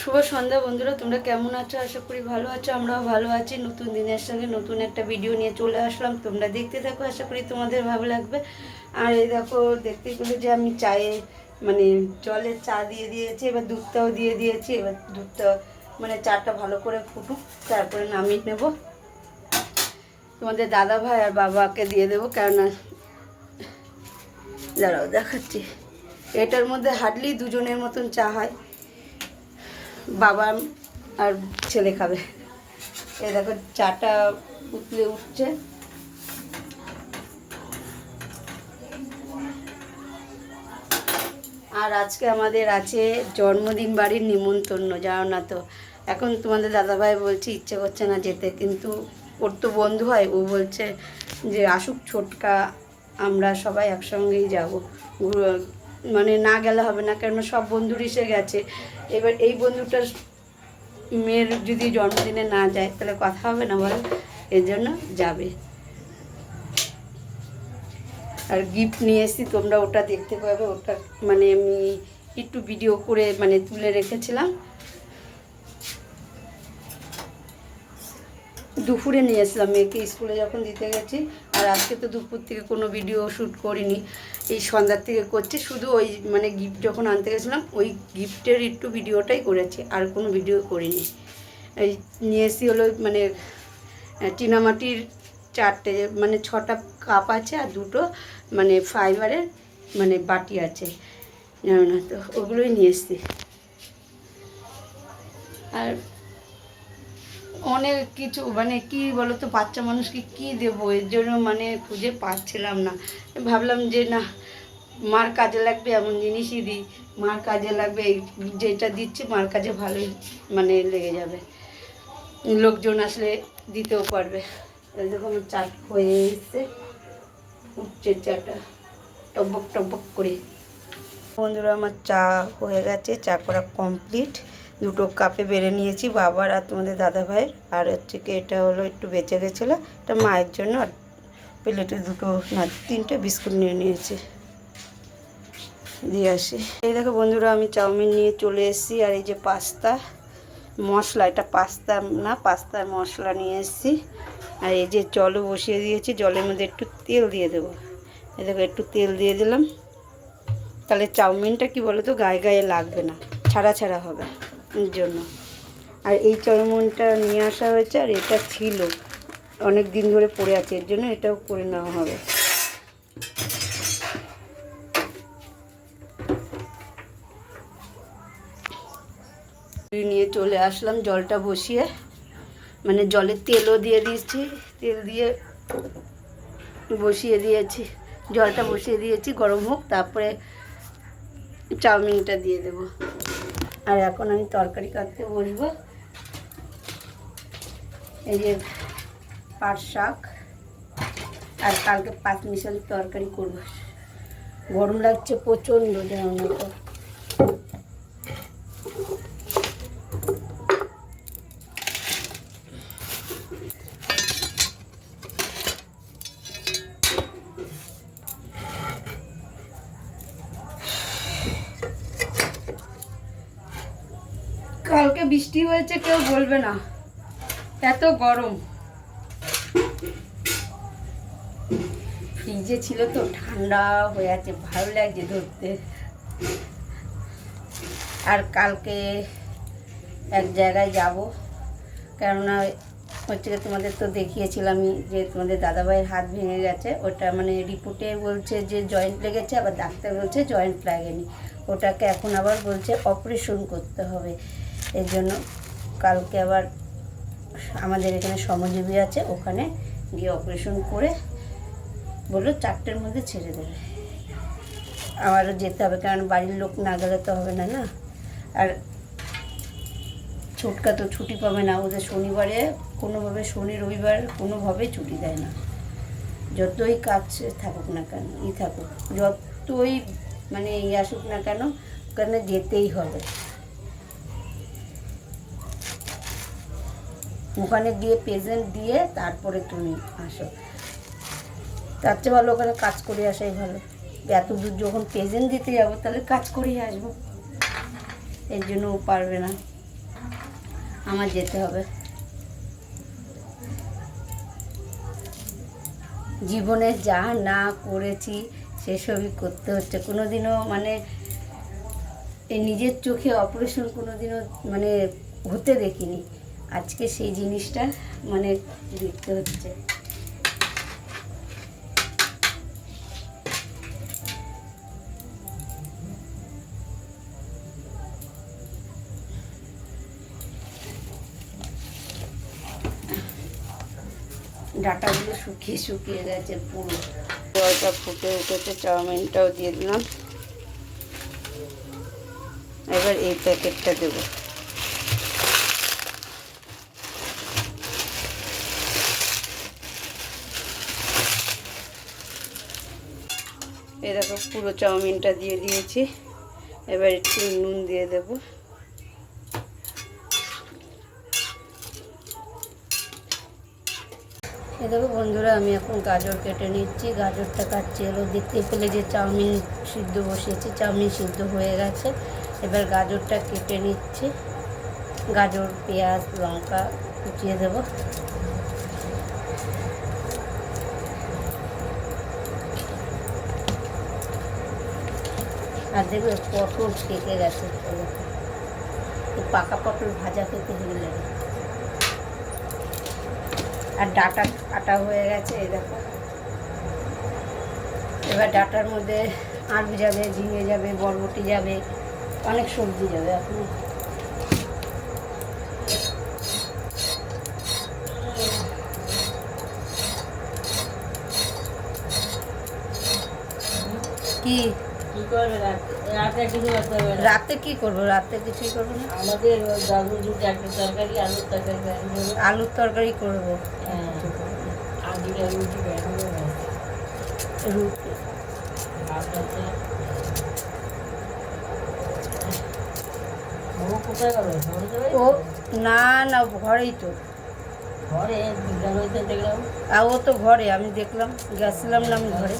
শুভ সন্ধ্যা বন্ধুরা, তোমরা কেমন আছো? আশা করি ভালো আছো, আমরাও ভালো আছি। নতুন দিনের সঙ্গে নতুন একটা ভিডিও নিয়ে চলে আসলাম। তোমরা দেখতে থাকো, আশা করি তোমাদের ভালো লাগবে। আর এই দেখো দেখতে গেলে যে আমি চায়ে মানে জলে চা দিয়ে দিয়েছি, এবার দুধটাও দিয়ে দিয়েছি। এবার দুধটা মানে চাটা ভালো করে ফুটুক, তারপরে নামিয়ে নেব। তোমাদের দাদা ভাই আর বাবাকে দিয়ে দেবো, কেননা দাঁড়াও, দেখাচ্ছি। এটার মধ্যে হার্ডলি দুজনের মতন চা হয়। বাবা আর ছেলে খাবে। এ দেখো, চাটা উতলে উঠছে। আর আজকে আমাদের আছে জন্মদিন বাড়ির নিমন্ত্রণ, জানো না তো? এখন তোমাদের দাদাভাই বলছে, ইচ্ছে করছে না যেতে, কিন্তু ওর তো বন্ধু হয়, ও বলছে যে, আসুক ছোটকা, আমরা সবাই একসঙ্গেই যাব। মানে না গেলে হবে না কেন সব বন্ধুর এসে গেছে। এবার এই বন্ধুটার মেয়ের যদি জন্মদিনে না যায়, তাহলে কথা হবে না বল এর জন্য যাবে। আর গিফট নিয়ে এসেছি, তোমরা ওটা দেখতে পাবে, ওটা মানে আমি একটু ভিডিও করে মানে তুলে রেখেছিলাম। দুপুরে নিয়ে এসলাম মেয়েকে, স্কুলে যখন দিতে গেছি, আর আজকে তো দুপুর থেকে কোনো ভিডিও শ্যুট করিনি। এই সন্ধ্যার থেকে করছি, শুধু ওই মানে গিফট যখন আনতে গেছিলাম, ওই গিফটের একটু ভিডিওটাই করেছি, আর কোনো ভিডিও করিনি। এই নিয়ে এসি হলো মানে চীনামাটির চারটে মানে ছটা কাপ আছে আর দুটো মানে ফাইবারের মানে বাটি আছে। জানো না তো, ওগুলোই নিয়ে এসছি। আর অনেক কিছু মানে কি বলো তো বাচ্চা মানুষকে কি দেবো? এর জন্য মানে খুঁজে পাচ্ছিলাম না। ভাবলাম যে, না, মার কাজে লাগবে এমন জিনিসই দিই। মার কাজে লাগবে যেটা দিচ্ছি, মার কাজে ভালোই মানে লেগে যাবে। লোকজন আসলে দিতেও পারবে। আমার চাট হয়ে এসছে। উঠছে চাটা। টবক টবক করে। বন্ধুরা, আমার চা হয়ে গেছে, চা করা কমপ্লিট দুটো কাপে বেড়ে নিয়েছি, বাবার আর তোমাদের দাদা ভাইয়ের। আর হচ্ছে কি এটা হলো একটু বেঁচে গেছিল। এটা মায়ের জন্য আর প্লেটে দুটো না, তিনটে বিস্কুট নিয়ে নিয়েছি। দিয়ে আসি। এই দেখো বন্ধুরা, আমি চাউমিন নিয়ে চলে এসেছি। আর এই যে পাস্তা, মশলা, এটা পাস্তা না পাস্তার মশলা নিয়ে এসেছি। আর এই যে জলও বসিয়ে দিয়েছি, জলের মধ্যে একটু তেল দিয়ে দেবো। এই দেখো, একটু তেল দিয়ে দিলাম। তাহলে চাউমিনটা কি বলো তো গায়ে গায়ে লাগবে না, ছাড়া ছাড়া হবে। জন্য। আর এই চাউমিনটা নিয়ে আসা হয়েছে আর এটা ছিল। অনেক দিন ধরে পড়ে আছে, এর জন্য এটাও করে নেওয়া হবে। নিয়ে চলে আসলাম জলটা বসিয়ে। মানে জলে তেলও দিয়ে দিয়েছি, তেল দিয়ে বসিয়ে দিয়েছি। জলটা বসিয়ে দিয়েছি, গরম হোক, তারপরে চাউমিনটা দিয়ে দেব। আর এখন আমি তরকারি কাটতে বসবো। এই যে পাট শাক আর কালকে পাঁচ মিশালি তরকারি করব। গরম লাগছে প্রচণ্ড যেমন মতো কালকে হয়েছে কেউ বলবে না। এত গরম। ফ্রিজে ছিল তো, ঠান্ডা হয়ে আছে, ভালো লাগছে ধরতে। আর কালকে এক জায়গায় যাব। কেননা হচ্ছে তোমাদের তো দেখিয়েছিলামই যে তোমাদের দাদাভাইয়ের হাত ভেঙে গেছে। ওটা মানে রিপোর্টে বলছে যে জয়েন্ট লেগেছে, আবার ডাক্তার বলছে জয়েন্ট লাগেনি। ওটাকে এখন আবার বলছে অপারেশন করতে হবে। এর জন্য কালকে আবার আমাদের এখানে শ্রমজীবী আছে, ওখানে গিয়ে অপারেশন করে বলল চারটের মধ্যে ছেড়ে দেবে। আমারও যেতে হবে, কারণ বাড়ির লোক না গেলে তো হবে না না। আর ছোটকা তো ছুটি পাবে না, ওদের শনিবারে, কোনোভাবে শনি, রবিবার কোনোভাবেই ছুটি দেয় না। যতই কাজ থাকুক না কেন, ই থাকুক, যতই মানে ই আসুক না কেন, ওখানে যেতেই হবে। ওখানে গিয়ে প্রেজেন্ট দিয়ে তারপরে তুমি আসো। তার চেয়ে ভালো ওখানে কাজ করে আসাই ভালো। এত দূর যখন প্রেজেন্ট দিতে যাব, তাহলে কাজ করেই আসব। এর জন্য ও পারবে না। আমার যেতে হবে। জীবনে যা না করেছি, সেসবই করতে হচ্ছে। কোনোদিনও মানে এই নিজের চোখে অপারেশন কোনোদিনও মানে হতে দেখিনি। আজকে সেই জিনিসটা মানে দেখতে হচ্ছে। ডাটাগুলো শুকিয়ে শুকিয়ে গেছে পুরো। জলটা ফুটে উঠেছে, চাউমিনটাও দিয়ে দিলাম। এবার এই প্যাকেটটা দেবো। এই দেখো, পুরো চাউমিনটা দিয়ে দিয়েছি। এবার একটু নুন দিয়ে দেবো। এ দেখো বন্ধুরা, আমি এখন গাজর কেটে নিচ্ছি। গাজরটা কাটছি এলো দেখতে পেলে যে চাউমিন সিদ্ধ বসিয়েছি, চাউমিন সিদ্ধ হয়ে গেছে। এবার গাজরটা কেটে নিচ্ছি। গাজর, পেঁয়াজ, লঙ্কা কুচিয়ে দেব। আর দেখবে পটল পেকে গেছে। পাকা পটল ভাজা খেতে হেভি লাগে। আর ডাটা কাটা হয়ে গেছে, এই দেখো। এবার ডাটার মধ্যে আলু যাবে, ঝিঙে যাবে, বরবটি যাবে, অনেক সবজি যাবে এখন। কি? রাতে কিছু করতে হবে রাতে কি করব? রাতে কিছুই করব না। আমাদের দাদু দুটো একটা তরকারি আলুর তরকারি আলুর তরকারি করব। হ্যাঁ। রুটি ও না না ঘরেই তো। ঘরে? দেখলাম। ও তো ঘরে আমি দেখলাম। গেছিলাম না আমি ঘরে।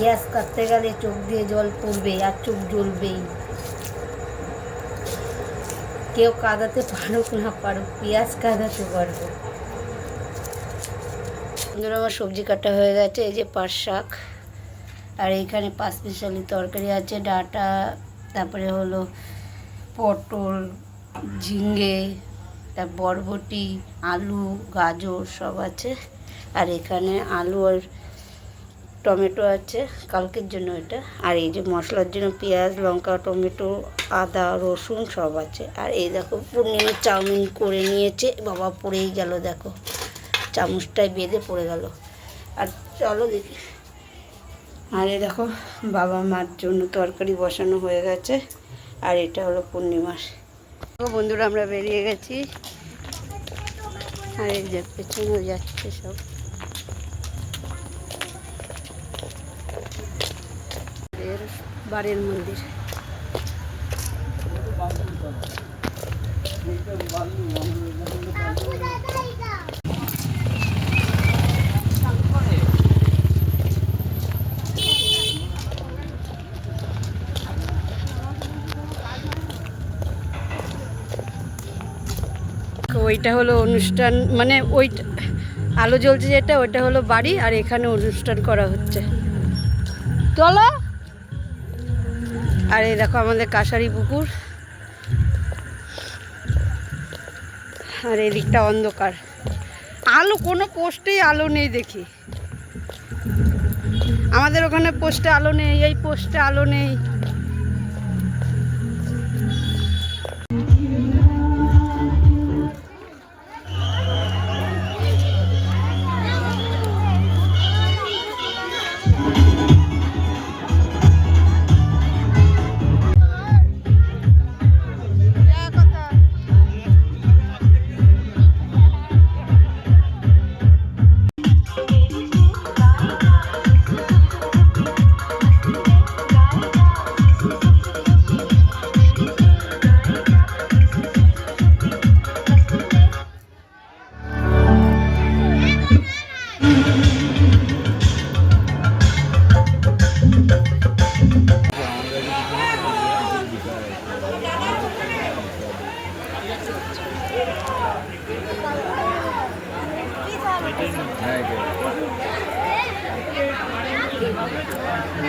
পেঁয়াজ কাটতে গেলে চোখ দিয়ে জল পড়বে আর চোখ জ্বলবেই। কেউ কাঁদাতে পারুক না পারুক, পেঁয়াজ কাঁদাতে পারব। বন্ধুরা, আমার সবজি কাটা হয়ে গেছে, এই যে পাট শাক। আর এইখানে পাঁচ মিশালি তরকারি আছে, ডাটা, তারপরে হলো পটল ঝিঙ্গে তার বরবটি, আলু, গাজর সব আছে। আর এখানে আলু আর টমেটো আছে, কালকের জন্য এটা। আর এই যে মশলার জন্য পেঁয়াজ, লঙ্কা, টমেটো, আদা, রসুন সব আছে। আর এই দেখো পূর্ণিমের চাউমিন করে নিয়েছে। বাবা, পড়েই গেল, দেখো। চামচটায় বেঁধে পড়ে গেল। আর চলো দেখি। আর এই দেখো, বাবা মার জন্য তরকারি বসানো হয়ে গেছে। আর এটা হলো পূর্ণিমার। তো বন্ধুরা, আমরা বেরিয়ে গেছি। আর এই যে পেছনে যাচ্ছে সব। বাড়ির মন্দির। ওইটা হলো অনুষ্ঠান মানে ওই আলো জ্বলছে যেটা, ওইটা হলো বাড়ি, আর এখানে অনুষ্ঠান করা হচ্ছে। চলো। আর এই দেখো আমাদের কাশারি পুকুর। আর এই দিকটা অন্ধকার। আলো, কোনো পোস্টেই আলো নেই দেখি। আমাদের ওখানে পোস্টে আলো নেই, এই পোস্টে আলো নেই।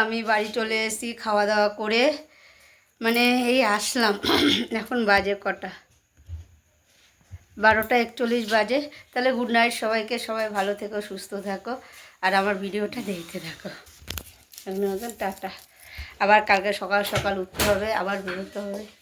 আমি বাড়ি চলে এসেছি খাওয়া দাওয়া করে। মানে এই আসলাম, এখন বাজে কটা? বারোটা একচল্লিশ বাজে। তাহলে গুড নাইট সবাইকে, সবাই ভালো থেকো, সুস্থ থাকো। আর আমার ভিডিওটা দেখতে থাকো। টাটা। আবার কালকে সকাল সকাল উঠতে হবে, আবার বেরোতে হবে।